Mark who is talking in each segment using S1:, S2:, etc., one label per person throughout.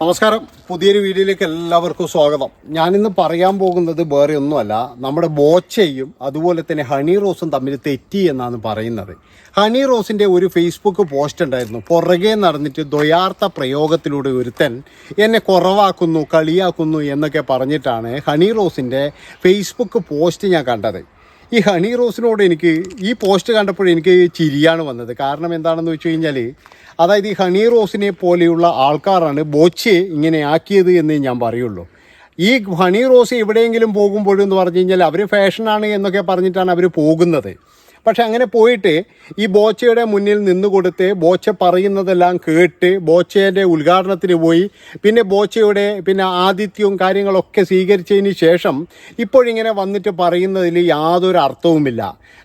S1: നമസ്കാരം. പുതിയൊരു വീഡിയോയിലേക്ക് എല്ലാവർക്കും സ്വാഗതം. ഞാനിന്ന് പറയാൻ പോകുന്നത് വേറെ ഒന്നുമല്ല. നമ്മുടെ ബോച്ചയും അതുപോലെ തന്നെ ഹണി റോസും തമ്മിൽ തെറ്റി എന്നാണ് പറയുന്നത്. ഹണി റോസിന്റെ ഒരു ഫേസ്ബുക്ക് പോസ്റ്റ് ഉണ്ടായിരുന്നു. പുറകെ നടന്നിട്ട് ദ്വയാർത്ഥ പ്രയോഗത്തിലൂടെ ഒരുത്തൻ എന്നെ കുറവാക്കുന്നു കളിയാക്കുന്നു എന്നൊക്കെ പറഞ്ഞിട്ടാണ് ഹണി റോസിന്റെ ഫേസ്ബുക്ക് പോസ്റ്റ് ഞാൻ കണ്ടത്. ഈ ഹണി റോസിനോട് എനിക്ക് ഈ പോസ്റ്റ് കണ്ടപ്പോൾ എനിക്ക് ചിരിയാണ് വന്നത്. കാരണം എന്താണെന്ന് വെച്ച് കഴിഞ്ഞാൽ അതായത് ഈ ഹണി റോസിനെ പോലെയുള്ള ആൾക്കാരാണ് ബോച്ചെ ഇങ്ങനെ ആക്കിയത് എന്ന് ഞാൻ പറയുള്ളൂ. ഈ ഹണി റോസ് എവിടെയെങ്കിലും പോകുമ്പോഴെന്ന് പറഞ്ഞു കഴിഞ്ഞാൽ അവർ ഫാഷനാണ് എന്നൊക്കെ പറഞ്ഞിട്ടാണ് അവർ പോകുന്നത്. പക്ഷെ അങ്ങനെ പോയിട്ട് ഈ ബോച്ചയുടെ മുന്നിൽ നിന്ന് കൊടുത്ത് ബോച്ച പറയുന്നതെല്ലാം കേട്ട് ബോച്ചയുടെ ഉദ്ഘാടനത്തിന് പോയി. പിന്നെ ബോച്ചയുടെ പിന്നെ ആതിഥ്യവും കാര്യങ്ങളൊക്കെ സ്വീകരിച്ചതിന് ശേഷം ഇപ്പോഴിങ്ങനെ വന്നിട്ട് പറയുന്നതിൽ യാതൊരു അർത്ഥവുമില്ല.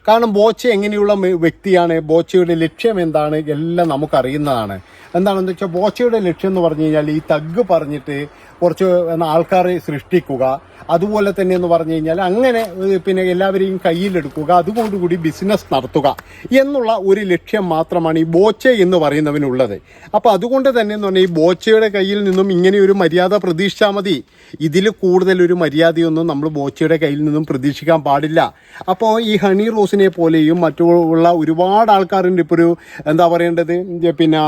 S1: കാരണം ബോച്ച എങ്ങനെയുള്ള വ്യക്തിയാണ്? ബോച്ചയുടെ ലക്ഷ്യം എന്താണ്? എല്ലാം നമുക്കറിയുന്നതാണ്. എന്താണെന്ന് വെച്ചാൽ ബോച്ചയുടെ ലക്ഷ്യം എന്ന് പറഞ്ഞു കഴിഞ്ഞാൽ ഈ തഗ് പറഞ്ഞിട്ട് കുറച്ച് ആൾക്കാരെ സൃഷ്ടിക്കുക. അതുപോലെ തന്നെ എന്ന് പറഞ്ഞു കഴിഞ്ഞാൽ അങ്ങനെ പിന്നെ എല്ലാവരെയും കയ്യിലെടുക്കുക. അതുകൊണ്ടുകൂടി ബിസിനസ് നടത്തുക എന്നുള്ള ഒരു ലക്ഷ്യം മാത്രമാണ് ഈ ബോച്ച എന്ന് പറയുന്നവനുള്ളത്. അപ്പോൾ അതുകൊണ്ട് തന്നെ എന്ന് പറഞ്ഞാൽ ഈ ബോച്ചയുടെ കയ്യിൽ നിന്നും ഇങ്ങനെ ഒരു മര്യാദ പ്രതീക്ഷിച്ചാൽ മതി. ഇതിൽ കൂടുതലൊരു മര്യാദയൊന്നും നമ്മൾ ബോച്ചയുടെ കയ്യിൽ നിന്നും പ്രതീക്ഷിക്കാൻ പാടില്ല. അപ്പോൾ ഈ ഹണി റോസിനെ പോലെയും മറ്റുള്ള ഒരുപാട് ആൾക്കാരുണ്ട്. ഇപ്പോൾ ഒരു എന്താ പറയേണ്ടത്? പിന്നെ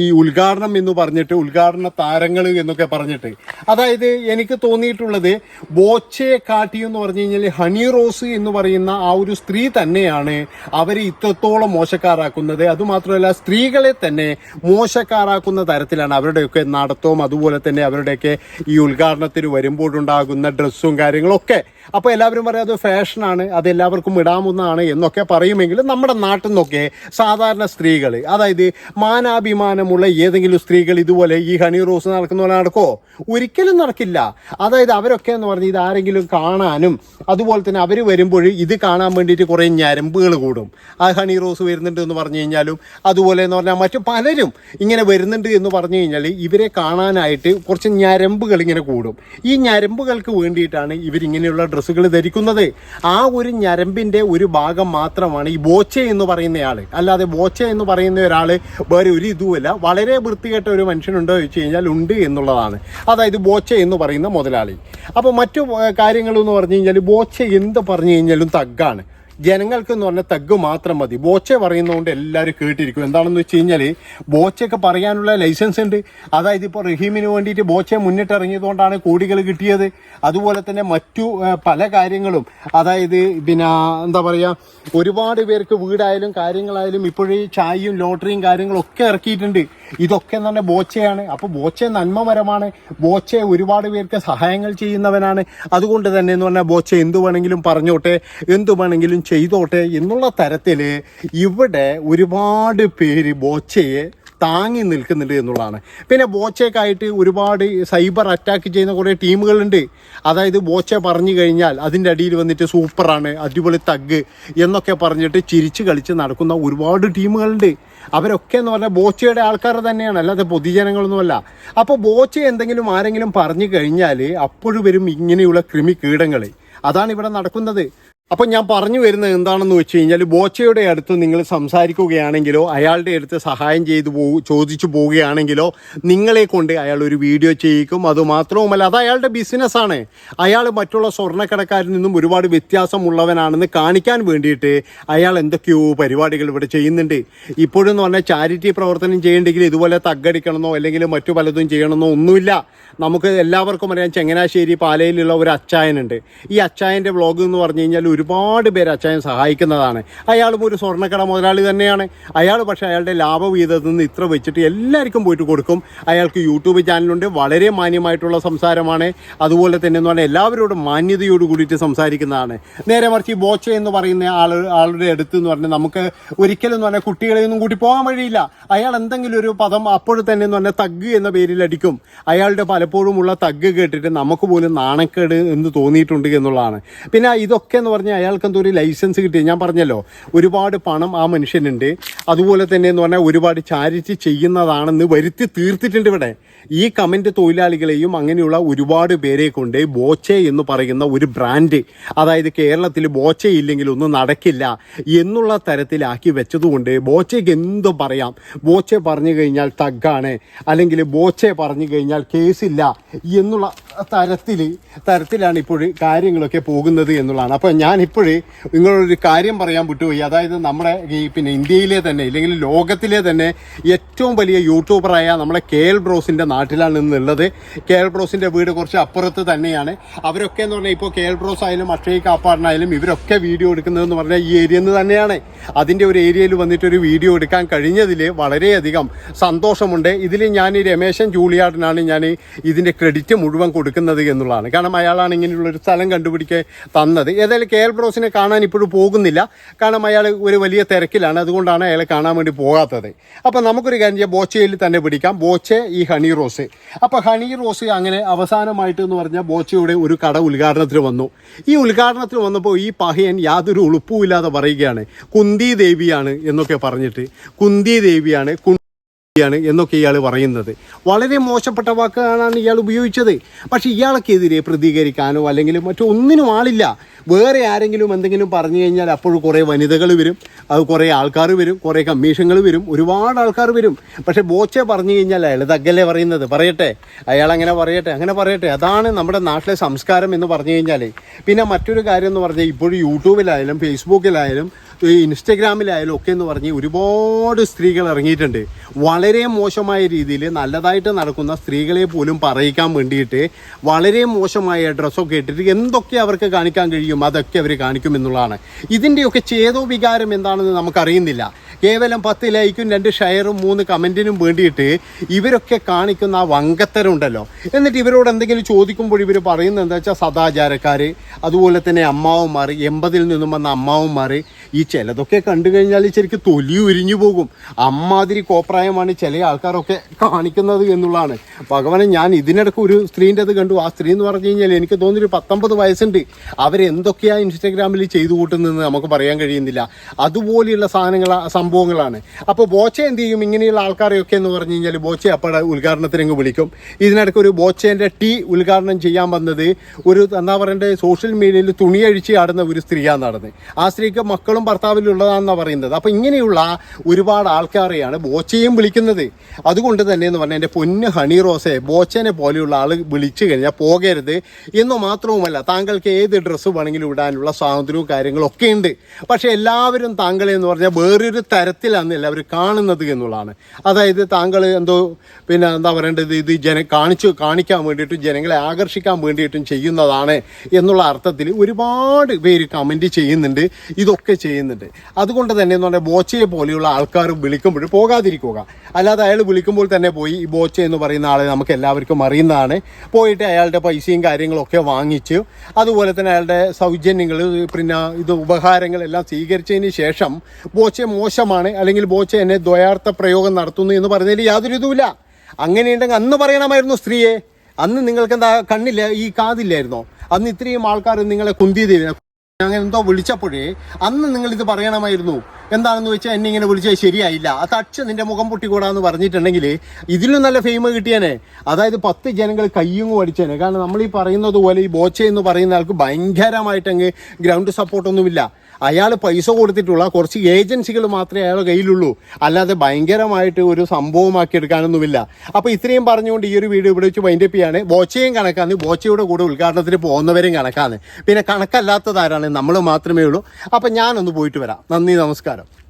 S1: ഈ ഉദ്ഘാടനം എന്ന് പറഞ്ഞിട്ട് ഉദ്ഘാടന താരങ്ങൾ എന്നൊക്കെ പറഞ്ഞിട്ട് അതായത് എനിക്ക് തോന്നിയിട്ടുള്ളത് ബോച്ചയെ കാട്ടി എന്ന് പറഞ്ഞു കഴിഞ്ഞാൽ ഹണി റോസ് എന്ന് പറയുന്ന ആ ഒരു സ്ത്രീ തന്നെയാണ് അവരെ ഇത്രത്തോളം മോശക്കാരാക്കുന്നത്. അതുമാത്രമല്ല സ്ത്രീകളെ തന്നെ മോശക്കാരാക്കുന്ന തരത്തിലാണ് അവരുടെയൊക്കെ നടത്തവും അതുപോലെ തന്നെ അവരുടെയൊക്കെ ഈ ഉദ്ഘാടനത്തിന് വരുമ്പോഴുണ്ടാകുന്ന ഡ്രസ്സും കാര്യങ്ങളൊക്കെ. അപ്പോൾ എല്ലാവരും പറയും അത് ഫാഷനാണ് അത് എല്ലാവർക്കും ഇടാവുന്നതാണ് എന്നൊക്കെ പറയുമെങ്കിലും നമ്മുടെ നാട്ടിൽ നിന്നൊക്കെ സാധാരണ സ്ത്രീകൾ അതായത് മാനാഭിമാനമുള്ള ഏതെങ്കിലും സ്ത്രീകൾ ഇതുപോലെ ഈ ഹണി റോസ് നടക്കുന്ന പോലെ നടക്കോ ഒരിക്കലും നടക്കില്ല. അതായത് അവരൊക്കെ എന്ന് പറഞ്ഞാൽ ഇത് ആരെങ്കിലും കാണാനും അതുപോലെ തന്നെ അവർ വരുമ്പോൾ ഇത് കാണാൻ വേണ്ടിയിട്ട് കുറേ ഞരമ്പുകൾ കൂടും. ആ ഹണി റോസ് വരുന്നുണ്ട് എന്ന് പറഞ്ഞു കഴിഞ്ഞാലും അതുപോലെ എന്ന് പറഞ്ഞാൽ മറ്റു പലരും ഇങ്ങനെ വരുന്നുണ്ട് എന്ന് പറഞ്ഞു കഴിഞ്ഞാൽ ഇവരെ കാണാനായിട്ട് കുറച്ച് ഞരമ്പുകൾ ഇങ്ങനെ കൂടും. ഈ ഞരമ്പുകൾക്ക് വേണ്ടിയിട്ടാണ് ഇവരിങ്ങനെയുള്ള ഡ്രസ്സുകൾ ധരിക്കുന്നത്. ആ ഒരു ഞരമ്പിന്റെ ഒരു ഭാഗം മാത്രമാണ് ഈ ബോച്ച എന്ന് പറയുന്നയാൾ അല്ലാതെ ബോച്ച എന്ന് പറയുന്ന ഒരാൾ വേറെ ഒരു ഇതുമല്ല വളരെ വൃത്തികെട്ട ഒരു മനുഷ്യനുണ്ടോ ചോദിച്ചു കഴിഞ്ഞാൽ ഉണ്ട് എന്നുള്ളതാണ്. അതായത് ബോച്ച എന്ന് പറയുന്ന മുതലാളി. അപ്പോൾ മറ്റു കാര്യങ്ങളെന്ന് പറഞ്ഞു കഴിഞ്ഞാൽ ബോച്ച എന്ത് പറഞ്ഞു കഴിഞ്ഞാലും തഗ്ഗാണ്. ജനങ്ങൾക്ക് എന്ന് പറഞ്ഞ തഗ് മാത്രം മതി. ബോച്ച പറയുന്നതുകൊണ്ട് എല്ലാവരും കേട്ടിരിക്കും. എന്താണെന്ന് വെച്ച് കഴിഞ്ഞാൽ ബോച്ചയൊക്കെ പറയാനുള്ള ലൈസൻസ് ഉണ്ട്. അതായത് ഇപ്പോൾ റഹീമിന് വേണ്ടിയിട്ട് ബോച്ച മുന്നിട്ടിറങ്ങിയതുകൊണ്ടാണ് കോടികൾ കിട്ടിയത്. അതുപോലെ തന്നെ മറ്റു പല കാര്യങ്ങളും. അതായത് പിന്നെ എന്താ പറയുക ഒരുപാട് പേർക്ക് വീടായാലും കാര്യങ്ങളായാലും ഇപ്പോഴും ചായയും ലോട്ടറിയും കാര്യങ്ങളും ഒക്കെ ഇറക്കിയിട്ടുണ്ട്. ഇതൊക്കെ എന്ന് പറഞ്ഞാൽ ബോച്ചയാണ്. അപ്പോൾ ബോച്ച നന്മമരമാണ് ബോച്ച ഒരുപാട് പേർക്ക് സഹായങ്ങൾ ചെയ്യുന്നവനാണ്. അതുകൊണ്ട് തന്നെ എന്ന് പറഞ്ഞാൽ ബോച്ച എന്തു വേണമെങ്കിലും പറഞ്ഞോട്ടെ. എന്തു വേണമെങ്കിലും ചെയ്തോട്ടെ എന്നുള്ള തരത്തിൽ ഇവിടെ ഒരുപാട് പേര് ബോച്ചയെ താങ്ങി നിൽക്കുന്നുണ്ട് എന്നുള്ളതാണ്. പിന്നെ ബോച്ചയ്ക്കായിട്ട് ഒരുപാട് സൈബർ അറ്റാക്ക് ചെയ്യുന്ന കുറേ ടീമുകളുണ്ട്. അതായത് ബോച്ച പറഞ്ഞു കഴിഞ്ഞാൽ അതിന്റെ അടിയിൽ വന്നിട്ട് സൂപ്പറാണ് അടിപൊളി തഗ് എന്നൊക്കെ പറഞ്ഞിട്ട് ചിരിച്ച് കളിച്ച് നടക്കുന്ന ഒരുപാട് ടീമുകളുണ്ട്. അവരൊക്കെ എന്ന് പറഞ്ഞാൽ ബോച്ചയുടെ ആൾക്കാർ തന്നെയാണ് അല്ലാതെ പൊതുജനങ്ങളൊന്നുമല്ല. അപ്പോൾ ബോച്ച എന്തെങ്കിലും ആരെങ്കിലും പറഞ്ഞു കഴിഞ്ഞാൽ അപ്പോഴും വരും ഇങ്ങനെയുള്ള കൃമി കീടങ്ങൾ അതാണ് ഇവിടെ നടക്കുന്നത്. അപ്പോൾ ഞാൻ പറഞ്ഞു വരുന്നത് എന്താണെന്ന് വെച്ച് കഴിഞ്ഞാൽ ബോച്ചയുടെ അടുത്ത് നിങ്ങൾ സംസാരിക്കുകയാണെങ്കിലോ അയാളുടെ അടുത്ത് സഹായം ചെയ്തു പോ ചോദിച്ചു പോവുകയാണെങ്കിലോ നിങ്ങളെ കൊണ്ട് അയാൾ ഒരു വീഡിയോ ചെയ്യിക്കും. അതുമാത്രവുമല്ല അത് അയാളുടെ ബിസിനസ്സാണ് അയാൾ മറ്റുള്ള സ്വർണക്കടക്കാരിൽ നിന്നും ഒരുപാട് വ്യത്യാസമുള്ളവനാണെന്ന് കാണിക്കാൻ വേണ്ടിയിട്ട് അയാൾ എന്തൊക്കെയോ പരിപാടികൾ ഇവിടെ ചെയ്യുന്നുണ്ട്. ഇപ്പോഴെന്ന് പറഞ്ഞാൽ ചാരിറ്റി പ്രവർത്തനം ചെയ്യണമെങ്കിൽ ഇതുപോലെ തగ్గടിക്കണമെന്നോ അല്ലെങ്കിൽ മറ്റു പലതും ചെയ്യണമെന്നോ ഒന്നുമില്ല. നമുക്ക് എല്ലാവർക്കും അറിയാം ചങ്ങനാശ്ശേരി പാലയിലുള്ള ഒരു അച്ചായനുണ്ട്. ഈ അച്ചായന്റെ വ്ളോഗ് എന്ന് പറഞ്ഞു കഴിഞ്ഞാൽ ഒരുപാട് പേര് അച്ചായൻ സഹായിക്കുന്നതാണ്. അയാളും ഒരു സ്വർണക്കട മുതലാളി തന്നെയാണ്. അയാൾ പക്ഷേ അയാളുടെ ലാഭവിഹിതത്തിൽ നിന്ന് ഇത്ര വെച്ചിട്ട് എല്ലാവർക്കും പോയിട്ട് കൊടുക്കും. അയാൾക്ക് യൂട്യൂബ് ചാനലുണ്ട്. വളരെ മാന്യമായിട്ടുള്ള സംസാരമാണ്. അതുപോലെ തന്നെ എന്ന് പറഞ്ഞാൽ എല്ലാവരോടും മാന്യതയോട് കൂടിയിട്ട് സംസാരിക്കുന്നതാണ്. നേരെ മറിച്ച് ഈ ബോച്ച എന്ന് പറയുന്ന ആൾ ആളുടെ അടുത്ത് എന്ന് പറഞ്ഞാൽ നമുക്ക് ഒരിക്കലും എന്ന് പറഞ്ഞാൽ കുട്ടികളെ ഒന്നും കൂട്ടി പോകാൻ വഴിയില്ല. അയാൾ എന്തെങ്കിലും ഒരു പദം അപ്പോൾ തന്നെ എന്ന് പറഞ്ഞാൽ തഗ് എന്ന പേരിൽ അടിക്കും. അയാളുടെ പലപ്പോഴും ഉള്ള തഗ് കേട്ടിട്ട് നമുക്ക് പോലും നാണക്കേട് എന്ന് തോന്നിയിട്ടുണ്ട് എന്നുള്ളതാണ്. പിന്നെ ഇതൊക്കെ എന്ന് പറഞ്ഞു പറഞ്ഞാൽ അയാൾക്ക് എന്തോ ഒരു ലൈസൻസ് കിട്ടി. ഞാൻ പറഞ്ഞല്ലോ ഒരുപാട് പണം ആ മനുഷ്യനുണ്ട്. അതുപോലെ തന്നെ എന്ന് പറഞ്ഞാൽ ഒരുപാട് ചാരിറ്റി ചെയ്യുന്നതാണെന്ന് വരുത്തി തീർത്തിട്ടുണ്ട് ഇവിടെ. ഈ കമന്റ് തൊഴിലാളികളെയും അങ്ങനെയുള്ള ഒരുപാട് പേരെ കൊണ്ട് ബോച്ചെ എന്ന് പറയുന്ന ഒരു ബ്രാൻഡ് അതായത് കേരളത്തിൽ ബോച്ച ഇല്ലെങ്കിൽ ഒന്നും നടക്കില്ല എന്നുള്ള തരത്തിലാക്കി വെച്ചതുകൊണ്ട് ബോച്ചയ്ക്ക് എന്ത് പറയാം. ബോച്ചെ പറഞ്ഞു കഴിഞ്ഞാൽ തഗ്ഗാണ്. അല്ലെങ്കിൽ ബോച്ചെ പറഞ്ഞു കഴിഞ്ഞാൽ കേസില്ല എന്നുള്ള തരത്തിൽ തരത്തിലാണ് ഇപ്പോൾ കാര്യങ്ങളൊക്കെ പോകുന്നത് എന്നുള്ളതാണ്. അപ്പോൾ ഞാൻ ഇപ്പോഴേ നിങ്ങളൊരു കാര്യം പറയാൻ വിട്ടുപോയി. അതായത് നമ്മുടെ ഈ പിന്നെ ഇന്ത്യയിലെ തന്നെ ഇല്ലെങ്കിൽ ലോകത്തിലെ തന്നെ ഏറ്റവും വലിയ യൂട്യൂബറായ നമ്മുടെ കെ എൽ ബ്രോസിന്റെ നാട്ടിലാണ് ഇന്നുള്ളത് കെ എൽ ബ്രോസിന്റെ വീട് കുറച്ച് അപ്പുറത്ത് തന്നെയാണ്. അവരൊക്കെ എന്ന് പറഞ്ഞാൽ ഇപ്പോൾ കെ എൽ ബ്രോസ് ആയാലും അക്ഷയ് കാപ്പാടിനായാലും ഇവരൊക്കെ വീഡിയോ എടുക്കുന്നതെന്ന് പറഞ്ഞാൽ ഈ ഏരിയയിൽ നിന്ന് തന്നെയാണ്. അതിന്റെ ഒരു ഏരിയയിൽ വന്നിട്ടൊരു വീഡിയോ എടുക്കാൻ കഴിഞ്ഞതിൽ വളരെയധികം സന്തോഷമുണ്ട്. ഇതിൽ ഞാൻ ഈ രമേശൻ ജൂളിയാടിനാണ് ഞാൻ ഇതിന്റെ ക്രെഡിറ്റ് മുഴുവൻ കൊടുക്കുന്നത് എന്നുള്ളതാണ്. കാരണം അയാളാണ് ഇങ്ങനെയുള്ളൊരു സ്ഥലം കണ്ടുപിടിക്കാൻ തന്നത്. ഏതായാലും കെ എൽ ബ്രോസിനെ കാണാൻ ഇപ്പോഴും പോകുന്നില്ല. കാരണം അയാൾ ഒരു വലിയ തിരക്കിലാണ്. അതുകൊണ്ടാണ് അയാളെ കാണാൻ വേണ്ടി പോകാത്തത്. അപ്പോൾ നമുക്കൊരു കാര്യം ചെയ്യാം. ബോച്ചയിൽ തന്നെ പിടിക്കാം. ബോച്ചെ ഈ ഹണി റോസ്. അപ്പോൾ ഹണി റോസ് അങ്ങനെ അവസാനമായിട്ട് എന്ന് പറഞ്ഞാൽ ബോച്ചയുടെ ഒരു കട ഉദ്ഘാടനത്തിന് വന്നു. ഈ ഉദ്ഘാടനത്തിന് വന്നപ്പോൾ ഈ പഹയൻ യാതൊരു ഉളുപ്പുമില്ലാതെ പറയുകയാണ്. കുന്തി ദേവിയാണ് എന്നൊക്കെ പറഞ്ഞിട്ട്. കുന്തി ദേവിയാണ്. ാണ് എന്നൊക്കെ ഇയാൾ പറയുന്നത്. വളരെ മോശപ്പെട്ട വാക്കുകളാണ് ഇയാൾ ഉപയോഗിച്ചത്. പക്ഷേ ഇയാൾക്കെതിരെ പ്രതികരിക്കാനോ അല്ലെങ്കിൽ മറ്റോ ഒന്നിനും ആളില്ല. വേറെ ആരെങ്കിലും എന്തെങ്കിലും പറഞ്ഞു കഴിഞ്ഞാൽ അപ്പോഴും കുറേ വനിതകൾ വരും അത് കുറേ ആൾക്കാർ വരും കുറേ കമ്മീഷനുകൾ വരും ഒരുപാട് ആൾക്കാർ വരും. പക്ഷേ ബോച്ചെ പറഞ്ഞു കഴിഞ്ഞാൽ അയാൾ തగ్గല്ലേ പറയുന്നത്? പറയട്ടെ. അയാൾ അങ്ങനെ പറയട്ടെ അങ്ങനെ പറയട്ടെ. അതാണ് നമ്മുടെ നാട്ടിലെ സംസ്കാരം എന്ന് പറഞ്ഞു കഴിഞ്ഞാൽ പിന്നെ മറ്റൊരു കാര്യം എന്ന് പറഞ്ഞാൽ ഇപ്പോഴും യൂട്യൂബിലായാലും ഫേസ്ബുക്കിലായാലും ഈ ഇൻസ്റ്റഗ്രാമിലായാലും ഒക്കെ എന്ന് പറഞ്ഞ് ഒരുപാട് സ്ത്രീകൾ ഇറങ്ങിയിട്ടുണ്ട്. വളരെ മോശമായ രീതിയിൽ നല്ലതായിട്ട് നടക്കുന്ന സ്ത്രീകളെ പോലും പറയിക്കാൻ വേണ്ടിയിട്ട് വളരെ മോശമായ ഡ്രസ്സൊക്കെ ഇട്ടിട്ട് എന്തൊക്കെ അവർക്ക് കാണിക്കാൻ കഴിയും അതൊക്കെ അവർ കാണിക്കും എന്നുള്ളതാണ്. ഇതിന്റെയൊക്കെ ചേതോ വികാരം എന്താണെന്ന് നമുക്കറിയുന്നില്ല. കേവലം പത്ത് ലൈക്കും രണ്ട് ഷെയറും മൂന്ന് കമന്റിനും വേണ്ടിയിട്ട് ഇവരൊക്കെ കാണിക്കുന്ന ആ വങ്കത്തരുണ്ടല്ലോ എന്നിട്ട് ഇവരോട് എന്തെങ്കിലും ചോദിക്കുമ്പോൾ ഇവർ പറയുന്നത് എന്താ വെച്ചാൽ സദാചാരക്കാർ അതുപോലെ തന്നെ അമ്മാവന്മാർ എൺപതിൽ നിന്നും വന്ന അമ്മാവന്മാർ ഈ ചിലതൊക്കെ കണ്ടു കഴിഞ്ഞാൽ ശരിക്കും തൊലി ഉരിഞ്ഞു പോകും. അമ്മാതിരി കോപ്രായമാണ് ചില ആൾക്കാരൊക്കെ കാണിക്കുന്നത് എന്നുള്ളതാണ്. ഭഗവാനെ ഞാൻ ഇതിനിടയ്ക്ക് ഒരു സ്ത്രീന്റെ അത് കണ്ടു. ആ സ്ത്രീ എന്ന് പറഞ്ഞു കഴിഞ്ഞാൽ എനിക്ക് തോന്നിയൊരു പത്തൊമ്പത് വയസ്സുണ്ട്. അവരെന്തൊക്കെയാണ് ഇൻസ്റ്റഗ്രാമിൽ ചെയ്തു കൂട്ടുന്നതെന്ന് നമുക്ക് പറയാൻ കഴിയുന്നില്ല. അതുപോലെയുള്ള സാധനങ്ങൾ സംഭവങ്ങളാണ്. അപ്പോൾ ബോച്ച എന്ത് ചെയ്യും? ഇങ്ങനെയുള്ള ആൾക്കാരെയൊക്കെ എന്ന് പറഞ്ഞു കഴിഞ്ഞാൽ ബോച്ച അപ്പോഴെ ഉദ്ഘാടനത്തിനങ്ങ് വിളിക്കും. ഇതിനിടയ്ക്ക് ഒരു ബോച്ചേന്റെ ടീ ഉദ്ഘാടനം ചെയ്യാൻ വന്നത് ഒരു എന്താ പറയേണ്ടത് സോഷ്യൽ മീഡിയയിൽ തുണിയഴിച്ച് ആടുന്ന ഒരു സ്ത്രീയാണ് നടന്നത്. ആ സ്ത്രീക്ക് മക്കളും ഭർത്താവിലും ഉള്ളതാണെന്നാണ് പറയുന്നത്. അപ്പോൾ ഇങ്ങനെയുള്ള ഒരുപാട് ആൾക്കാരെയാണ് ബോച്ചയും വിളിക്കുന്നത്. അതുകൊണ്ട് തന്നെ എന്ന് പറഞ്ഞാൽ എന്റെ പൊന്ന് ഹണി റോസെ ബോച്ചനെ പോലെയുള്ള ആൾ വിളിച്ചു കഴിഞ്ഞാൽ പോകരുത് എന്ന് മാത്രവുമല്ല താങ്കൾക്ക് ഏത് ഡ്രസ്സ് വേണമെങ്കിലും ഇടാനുള്ള സ്വാതന്ത്ര്യവും കാര്യങ്ങളും ഒക്കെ ഉണ്ട്. പക്ഷേ എല്ലാവരും താങ്കളെ എന്ന് പറഞ്ഞാൽ വേറൊരു തരത്തിലാണ് എല്ലാവരും കാണുന്നത് എന്നുള്ളതാണ്. അതായത് താങ്കൾ എന്തോ പിന്നെ എന്താ പറയേണ്ടത്? ഇത് ജന കാണിച്ചു കാണിക്കാൻ വേണ്ടിയിട്ടും ജനങ്ങളെ ആകർഷിക്കാൻ വേണ്ടിയിട്ടും ചെയ്യുന്നതാണ് എന്നുള്ള അർത്ഥത്തിൽ ഒരുപാട് പേര് കമന്റ് ചെയ്യുന്നുണ്ട്. ഇതൊക്കെ ചെയ്യുന്നുണ്ട് അതുകൊണ്ട് തന്നെ എന്ന് പറഞ്ഞാൽ ബോച്ചയെ പോലെയുള്ള ആൾക്കാർ വിളിക്കുമ്പോൾ പോകാതിരിക്കുക. അല്ലാതെ അയാൾ വിളിക്കുമ്പോൾ തന്നെ പോയി ഈ ബോച്ച എന്ന് പറയുന്ന ആളെ നമുക്ക് എല്ലാവർക്കും അറിയുന്നതാണ്. പോയിട്ട് അയാളുടെ പൈസയും കാര്യങ്ങളൊക്കെ വാങ്ങിച്ച് അതുപോലെ തന്നെ അയാളുടെ സൗജന്യങ്ങൾ പിന്നെ ഇത് ഉപഹാരങ്ങളെല്ലാം സ്വീകരിച്ചതിന് ശേഷം ബോച്ച മോശമാണ് അല്ലെങ്കിൽ ബോച്ച എന്നെ ദ്വയാർത്ഥ പ്രയോഗം നടത്തുന്നു എന്ന് പറയുന്നതിൽ യാതൊരു ഇതുമില്ല. അങ്ങനെയുണ്ടെങ്കിൽ അന്ന് പറയണമായിരുന്നു സ്ത്രീയെ. അന്ന് നിങ്ങൾക്ക് എന്താ കണ്ണില്ല ഈ കാതില്ലായിരുന്നോ? അന്ന് ഇത്രയും ആൾക്കാർ നിങ്ങളെ കുന്തി അങ്ങനെ എന്തോ വിളിച്ചപ്പോഴേ അന്ന് നിങ്ങൾ ഇത് പറയണമായിരുന്നു. എന്താണെന്ന് വെച്ചാൽ എന്നെ ഇങ്ങനെ വിളിച്ചാൽ ശരിയായില്ല. അത് അച്ഛൻ നിന്റെ മുഖം പൊട്ടിക്കൂടാന്ന് പറഞ്ഞിട്ടുണ്ടെങ്കിൽ ഇതിലും നല്ല ഫെയിം കിട്ടിയേനെ. അതായത് പത്ത് ജനങ്ങൾ കയ്യും അടിച്ചേനെ കാരണം നമ്മൾ ഈ പറയുന്നത് പോലെ ഈ ബോച്ച എന്ന് പറയുന്ന ആൾക്ക് ഭയങ്കരമായിട്ടങ്ങ് ഗ്രൗണ്ട് സപ്പോർട്ടൊന്നുമില്ല അയാൾ പൈസ കൊടുത്തിട്ടുള്ള കുറച്ച് ഏജൻസികൾ മാത്രമേ അയാളെ കയ്യിലുള്ളൂ. അല്ലാതെ ഭയങ്കരമായിട്ട് ഒരു സംഭവമാക്കി എടുക്കാനൊന്നുമില്ല. അപ്പോൾ ഇത്രയും പറഞ്ഞുകൊണ്ട് ഈ ഒരു വീഡിയോ ഇവിടെ വെച്ച് വൈൻഡപ്പ് ചെയ്യാണ്. ബോച്ചയും കണക്കാണ്. ബോച്ചയുടെ കൂടെ ഉദ്ഘാടനത്തിന് പോകുന്നവരെയും കണക്കാന്ന് പിന്നെ കണക്കല്ലാത്തതാരാണ് നമ്മൾ മാത്രമേ ഉള്ളൂ. അപ്പം ഞാനൊന്ന് പോയിട്ട് വരാം. നന്ദി നമസ്കാരം.